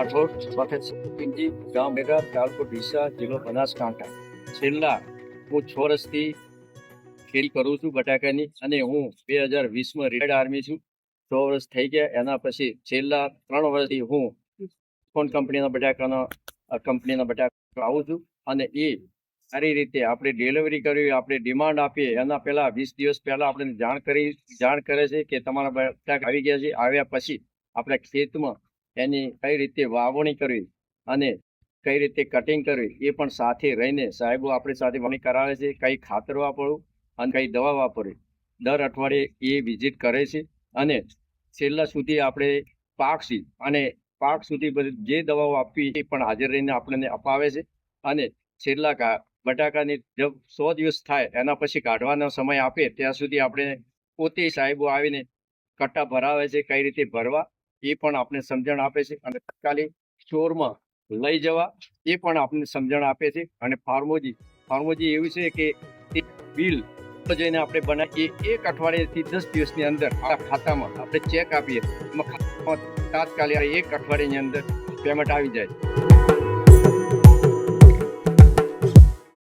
રાઠોડ પિંજી ગામ ભેગા, તાલુકો ડીસા, જિલ્લો બનાસકાંઠા. છેલ્લા હું છ વર્ષથી ખેતી કરું છું બટાકાની અને હું બે હજાર વીસમાં રિટાયર્ડ આર્મી છું. છ વર્ષ થઈ ગયા, એના પછી છેલ્લા ત્રણ વર્ષથી હું ફોન કંપનીના બટાકાનો કંપનીના બટાકા આવું છું અને એ સારી રીતે આપણે ડિલિવરી કરવી આપણે ડિમાન્ડ આપીએ. એના પહેલા વીસ દિવસ પહેલા આપણે જાણ કરી, જાણ કરે છે કે તમારા બટાકા આવી ગયા છે. આવ્યા પછી આપણે ખેતમાં એની કઈ રીતે વાવણી કરવી અને કઈ રીતે કટિંગ કરવી એ પણ સાથે રહીને સાહેબો આપણી સાથે વાવણી કરાવે છે, કઈ ખાતર વાપરવું અને કઈ દવા વાપરવી. દર અઠવાડિયે એ વિઝિટ કરે છે અને છેલ્લા સુધી આપણે પાકથી અને પાક સુધી જે દવાઓ આપવી એ પણ હાજર રહીને આપણને અપાવે છે અને છેલ્લા બટાકાની જબ સો દિવસ થાય એના પછી કાઢવાનો સમય આપે ત્યાં સુધી આપણે પોતે સાહેબો આવીને કટ્ટા ભરાવે છે, કઈ રીતે ભરવા એ પણ આપણે સમજણ આપે છે અને તત્કાલીન સ્ટોરમાં લઈ જવા એ પણ આપણને સમજણ આપે છે અને ફાર્મોજી ફાર્મોજી એવું છે કે તે બિલ જઈને આપણે બનાવીએ, એક અઠવાડિયાથી દસ દિવસની અંદર આ ખાતામાં આપણે ચેક આપીએ એમાં તાત્કાલિક એક અઠવાડિયાની અંદર પેમેન્ટ આવી જાય.